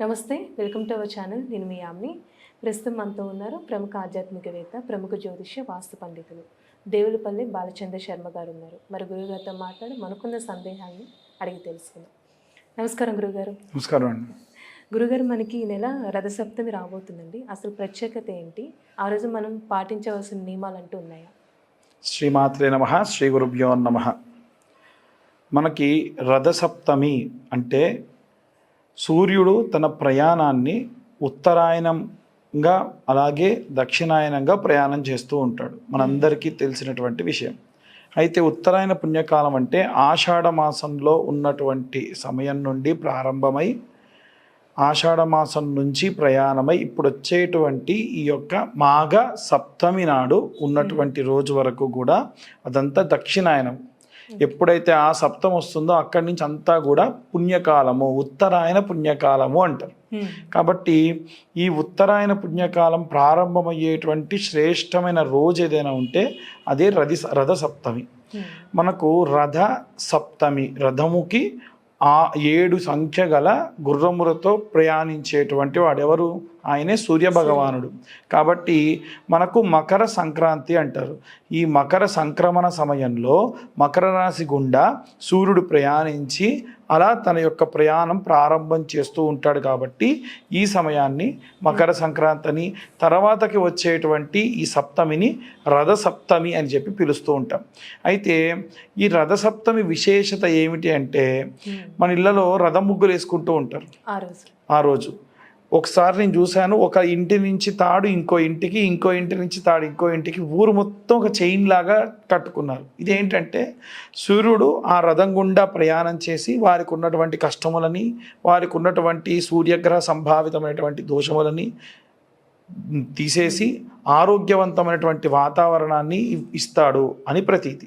నమస్తే welcome to our channel. నేను మీ omni ప్రస్తుతం మనతో ఉన్నారు ప్రముఖ ఆధ్యాత్మికవేత్త ప్రముఖ జ్యోతిష్య వాస్తు పండితులు దేవులపల్లి బాలచంద్ర శర్మ గారు ఉన్నారు మరి గురుగారితో మాట్లాడి మనకున్న సందేహాన్ని అడిగి తెలుసుకుందాం. నమస్కారం గురుగారు. నమస్కారం అండి. గురుగారు మనకి ఈ నెల రథసప్తమి రాబోతుందండి. అసలు ప్రత్యేకత ఏంటి? ఆ రోజు మనం పాటించవలసిన నియమాలు అంటూ ఉన్నాయా? శ్రీమాత్రే నమ శ్రీ గురుభ్యో నమ. మనకి రథసప్తమి అంటే సూర్యుడు తన ప్రయాణాన్ని ఉత్తరాయణంగా అలాగే దక్షిణాయనంగా ప్రయాణం చేస్తూ ఉంటాడు. మనందరికీ తెలిసినటువంటి విషయం. అయితే ఉత్తరాయణ పుణ్యకాలం అంటే ఆషాఢ మాసంలో ఉన్నటువంటి సమయం నుండి ప్రారంభమై ఆషాఢ మాసం నుంచి ప్రయాణమై ఇప్పుడు వచ్చేటువంటి ఈ యొక్క మాఘ సప్తమి నాడు ఉన్నటువంటి రోజు వరకు కూడా అదంతా దక్షిణాయనం. ఎప్పుడైతే ఆ సప్తం వస్తుందో అక్కడి నుంచి అంతా కూడా పుణ్యకాలము ఉత్తరాయణ పుణ్యకాలము అంటారు. కాబట్టి ఈ ఉత్తరాయణ పుణ్యకాలం ప్రారంభమయ్యేటువంటి శ్రేష్టమైన రోజు ఏదైనా ఉంటే అదే రథి రథ సప్తమి. మనకు రథ సప్తమి రథముకి ఆ ఏడు సంఖ్య గల గుర్రములతో ప్రయాణించేటువంటి వాడెవరు? ఆయనే సూర్య భగవానుడు. కాబట్టి మనకు మకర సంక్రాంతి అంటారు. ఈ మకర సంక్రమణ సమయంలో మకర రాశి గుండా సూర్యుడు ప్రయాణించి అలా తన యొక్క ప్రయాణం ప్రారంభం చేస్తూ ఉంటాడు కాబట్టి ఈ సమయాన్ని మకర సంక్రాంతిని తర్వాతకి వచ్చేటువంటి ఈ సప్తమిని రథ సప్తమి అని చెప్పి పిలుస్తూ ఉంటాం. అయితే ఈ రథ సప్తమి విశేషత ఏమిటి అంటే మన ఇళ్ళలో రథం ముగ్గులు వేసుకుంటూ ఉంటారు. ఆ రోజు. ఒకసారి నేను చూశాను ఒక ఇంటి నుంచి తాడు ఇంకో ఇంటికి ఇంకో ఇంటి నుంచి తాడు ఇంకో ఇంటికి ఊరు మొత్తం ఒక చైన్ లాగా కట్టుకున్నారు. ఇదేంటంటే సూర్యుడు ఆ రథం గుండా ప్రయాణం చేసి వారికి ఉన్నటువంటి కష్టములని వారికి ఉన్నటువంటి సూర్యగ్రహ సంభావితమైనటువంటి దోషములని తీసేసి ఆరోగ్యవంతమైనటువంటి వాతావరణాన్ని ఇస్తాడు అని ప్రతీతి.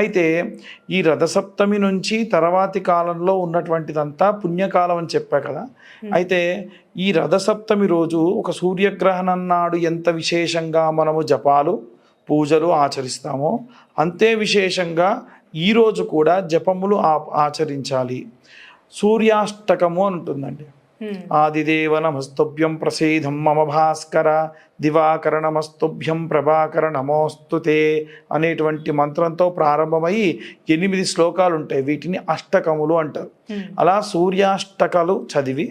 అయితే ఈ రథసప్తమి నుంచి తర్వాతి కాలంలో ఉన్నటువంటిదంతా పుణ్యకాలం అని చెప్పా కదా. అయితే ఈ రథసప్తమి రోజు ఒక సూర్యగ్రహణం నాడు ఎంత విశేషంగా మనము జపాలు పూజలు ఆచరిస్తామో అంతే విశేషంగా ఈరోజు కూడా జపములు ఆచరించాలి. సూర్యాష్టకము అని ఉంటుందండి ఆదిదేవ నమస్తుభ్యం ప్రసీదం మమ భాస్కర దివాకర నమస్తుభ్యం ప్రభాకర నమోస్తుతే అనేటువంటి మంత్రంతో ప్రారంభమై ఎనిమిది శ్లోకాలు ఉంటాయి వీటిని అష్టకములు అంటారు. అలా సూర్యాష్టకాలు చదివి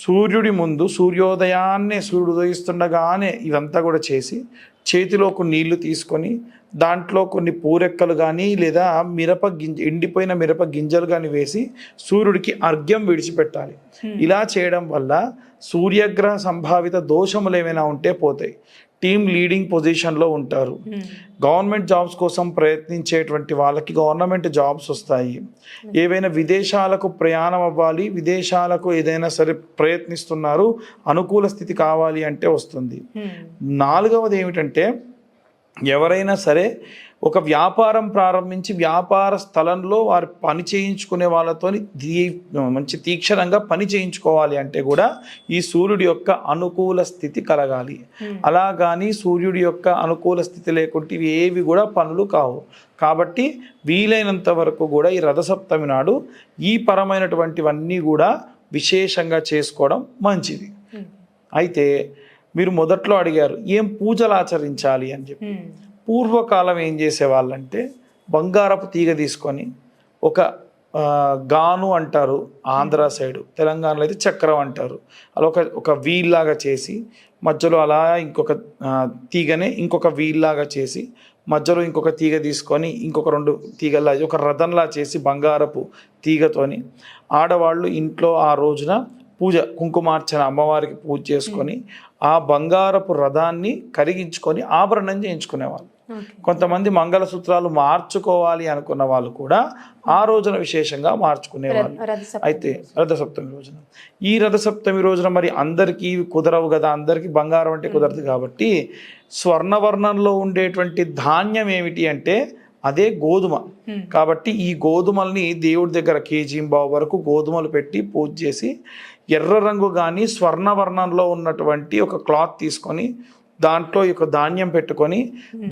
సూర్యుడి ముందు సూర్యోదయాన్నే సూర్యుడు ఉదయిస్తుండగానే ఇవంతా కూడా చేసి చేతిలో కొన్ని నీళ్ళు తీసుకొని దాంట్లో కొన్ని పూరెక్కలు కానీ లేదా మిరప గింజ ఎండిపోయిన మిరప గింజలు కానీ వేసి సూర్యుడికి అర్ఘ్యం విడిచిపెట్టాలి. ఇలా చేయడం వల్ల సూర్యగ్రహ సంభావిత దోషములు ఏమైనా ఉంటే పోతాయి. టీం లీడింగ్ పొజిషన్లో ఉంటారు. గవర్నమెంట్ జాబ్స్ కోసం ప్రయత్నించేటువంటి వాళ్ళకి గవర్నమెంట్ జాబ్స్ వస్తాయి. ఏవైనా విదేశాలకు ప్రయాణం అవ్వాలి విదేశాలకు ఏదైనా సరే ప్రయత్నిస్తున్నారు అనుకూల స్థితి కావాలి అంటే వస్తుంది. నాలుగవది ఏమిటంటే ఎవరైనా సరే ఒక వ్యాపారం ప్రారంభించి వ్యాపార స్థలంలో వారు పని చేయించుకునే వాళ్ళతో మంచి తీక్షణంగా పని చేయించుకోవాలి అంటే కూడా ఈ సూర్యుడి యొక్క అనుకూల స్థితి కలగాలి. అలా కానీ సూర్యుడి యొక్క అనుకూల స్థితి లేకుంటే ఇవి ఏవి కూడా పనులు కావు. కాబట్టి వీలైనంత వరకు కూడా ఈ రథసప్తమి నాడు ఈ పరమైనటువంటివన్నీ కూడా విశేషంగా చేసుకోవడం మంచిది. అయితే మీరు మొదట్లో అడిగారు ఏం పూజలు ఆచరించాలి? అని చెప్పి. పూర్వకాలం ఏం చేసేవాళ్ళంటే బంగారపు తీగ తీసుకొని ఒక గాను అంటారు ఆంధ్ర సైడు తెలంగాణలో అయితే చక్రం అంటారు. అలా ఒక ఒక వీల్ లాగా చేసి మధ్యలో అలా ఇంకొక తీగనే ఇంకొక వీల్ లాగా చేసి మధ్యలో ఇంకొక తీగ తీసుకొని ఇంకొక రెండు తీగల్లా ఒక రథంలా చేసి బంగారపు తీగతోని ఆడవాళ్ళు ఇంట్లో ఆ రోజున పూజ కుంకుమార్చన అమ్మవారికి పూజ చేసుకొని ఆ బంగారపు రథాన్ని కరిగించుకొని ఆభరణం చేయించుకునేవాళ్ళు. కొంతమంది మంగళసూత్రాలు మార్చుకోవాలి అనుకున్న వాళ్ళు కూడా ఆ రోజున విశేషంగా మార్చుకునేవాళ్ళు. అయితే రథసప్తమి రోజున. ఈ రథసప్తమి రోజున మరి అందరికీ కుదరవు కదా అందరికీ బంగారం అంటే కుదరదు కాబట్టి స్వర్ణవర్ణంలో ఉండేటువంటి ధాన్యం ఏమిటి అంటే అదే గోధుమ. కాబట్టి ఈ గోధుమల్ని దేవుడి దగ్గర కేజీ బావు వరకు గోధుమలు పెట్టి పూజ చేసి ఎర్ర రంగు కానీ స్వర్ణవర్ణంలో ఉన్నటువంటి ఒక క్లాత్ తీసుకొని దాంట్లో ఈ యొక్క ధాన్యం పెట్టుకొని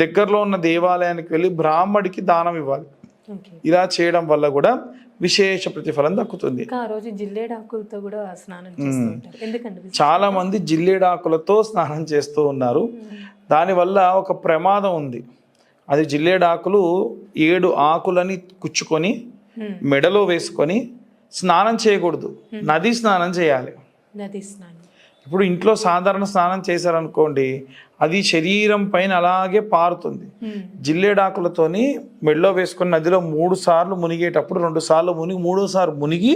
దగ్గరలో ఉన్న దేవాలయానికి వెళ్ళి బ్రాహ్మడికి దానం ఇవ్వాలి. ఇలా చేయడం వల్ల కూడా విశేష ప్రతిఫలం దక్కుతుంది. ఇంకా ఆ రోజు జిల్లేడాకులతో కూడా స్నానం చేస్తూ ఉంటారు. ఎందుకండి చాలా మంది జిల్లేడాకులతో స్నానం చేస్తూ ఉన్నారు. దానివల్ల ఒక ప్రమాదం ఉంది. అది జిల్లేడాకులు ఏడు ఆకులని కుచ్చుకొని. మెడలో వేసుకొని స్నానం చేయకూడదు. నది స్నానం చేయాలి. నది స్నానం. ఇప్పుడు ఇంట్లో సాధారణ స్నానం చేశారనుకోండి అది శరీరం పైన అలాగే పారుతుంది. జిల్లేడాకులతోని మెడలో వేసుకొని నదిలో మూడు సార్లు మునిగేటప్పుడు రెండు సార్లు మునిగి మూడోసారి మునిగి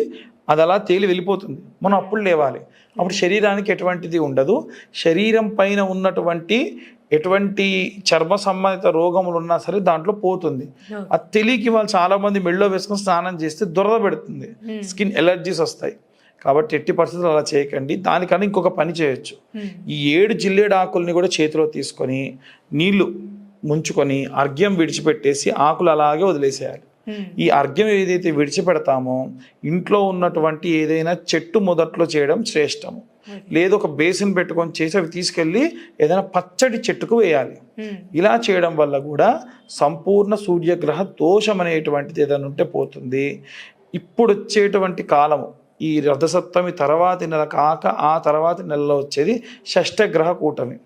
అది అలా తేలి వెళ్ళిపోతుంది. మనం అప్పుడు లేవాలి. అప్పుడు శరీరానికి ఎటువంటిది ఉండదు. శరీరం పైన ఉన్నటువంటి ఎటువంటి చర్మ సంబంధిత రోగములు ఉన్నా సరే దాంట్లో పోతుంది. అది తెలియకి వాళ్ళు చాలా మంది మెడలో వేసుకొని స్నానం చేస్తే దురద పెడుతుంది. స్కిన్ ఎలర్జీస్ వస్తాయి కాబట్టి ఎట్టి పరిస్థితులు అలా చేయకండి దానికన్నా ఇంకొక పని చేయొచ్చు. ఈ ఏడు జిల్లేడు ఆకుల్ని కూడా చేతిలో తీసుకొని నీళ్ళు ముంచుకొని అర్ఘ్యం విడిచిపెట్టేసి ఆకులు అలాగే వదిలేసేయాలి. ఈ అర్ఘ్యం ఏదైతే విడిచిపెడతామో ఇంట్లో ఉన్నటువంటి ఏదైనా చెట్టు మొదట్లో చేయడం శ్రేష్టము లేదు ఒక బేసిన్ పెట్టుకొని చేసి అవి తీసుకెళ్ళి ఏదైనా పచ్చడి చెట్టుకు వేయాలి Hmm. ఇలా చేయడం వల్ల కూడా సంపూర్ణ సూర్యగ్రహ దోషం అనేటువంటిది ఏదైనా ఉంటే పోతుంది ఇప్పుడు వచ్చేటువంటి కాలము ఈ రథసప్తమి తర్వాతి నెల కాక ఆ తర్వాతి నెలలో వచ్చేది షష్టగ్రహ కూటమి.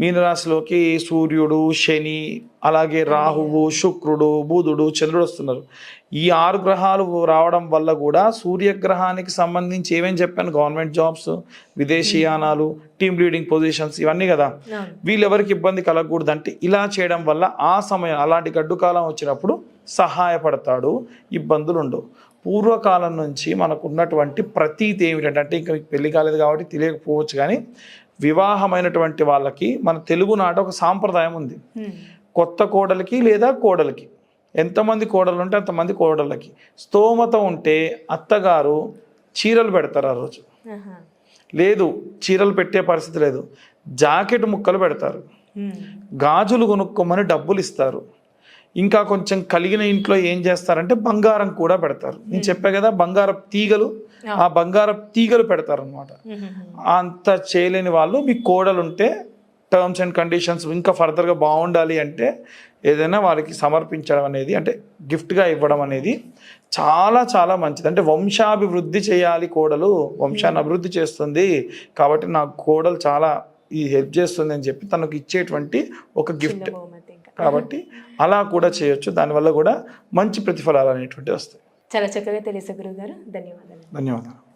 మీనరాశిలోకి సూర్యుడు శని అలాగే రాహువు శుక్రుడు బుధుడు చంద్రుడు వస్తున్నారు. ఈ ఆరు గ్రహాలు రావడం వల్ల కూడా సూర్యగ్రహానికి సంబంధించి ఏమేమి చెప్పాను? గవర్నమెంట్ జాబ్స్ విదేశీయానాలు టీమ్ లీడింగ్ పొజిషన్స్ ఇవన్నీ కదా. వీళ్ళెవరికి ఇబ్బంది కలగకూడదు అంటే ఇలా చేయడం వల్ల ఆ సమయం అలాంటి గడ్డు కాలం వచ్చినప్పుడు సహాయపడతాడు ఇబ్బందులు ఉండవు పూర్వకాలం నుంచి మనకు ఉన్నటువంటి ప్రతీతి ఏమిటంటే అంటే ఇంకా మీకు పెళ్ళి కాలేదు కాబట్టి తెలియకపోవచ్చు కానీ వివాహమైనటువంటి వాళ్ళకి మన తెలుగు నాట ఒక సాంప్రదాయం ఉంది. కొత్త కోడలికి లేదా కోడలికి. ఎంతమంది కోడలు ఉంటే అంతమంది కోడళ్ళకి. స్తోమత ఉంటే అత్తగారు చీరలు పెడతారు ఆ రోజు. లేదు చీరలు పెట్టే పరిస్థితి లేదు. జాకెట్ ముక్కలు పెడతారు. గాజులు కొనుక్కోమని డబ్బులు ఇస్తారు. ఇంకా కొంచెం కలిగిన ఇంట్లో ఏం చేస్తారంటే బంగారం కూడా పెడతారు. నేను చెప్పా కదా బంగారపు తీగలు ఆ. బంగారపు తీగలు పెడతారు అనమాట. అంత చేయలేని వాళ్ళు మీ కోడలు ఉంటే టర్మ్స్ అండ్ కండిషన్స్ ఇంకా ఫర్దర్గా బాగుండాలి అంటే ఏదైనా వారికి సమర్పించడం అనేది అంటే గిఫ్ట్గా ఇవ్వడం అనేది చాలా చాలా మంచిది. అంటే వంశాభివృద్ధి చేయాలి కోడలు వంశాన్ని అభివృద్ధి చేస్తుంది కాబట్టి నా కోడలు చాలా ఈ హెల్ప్ చేస్తుంది అని చెప్పి తనకు ఇచ్చేటువంటి ఒక గిఫ్ట్ కాబట్టి అలా కూడా చేయొచ్చు. దానివల్ల కూడా మంచి ప్రతిఫలాలు అనేటువంటివి వస్తాయి. చాలా చక్కగా తెలిసే గురువు గారు ధన్యవాదాలు. ధన్యవాదాలు.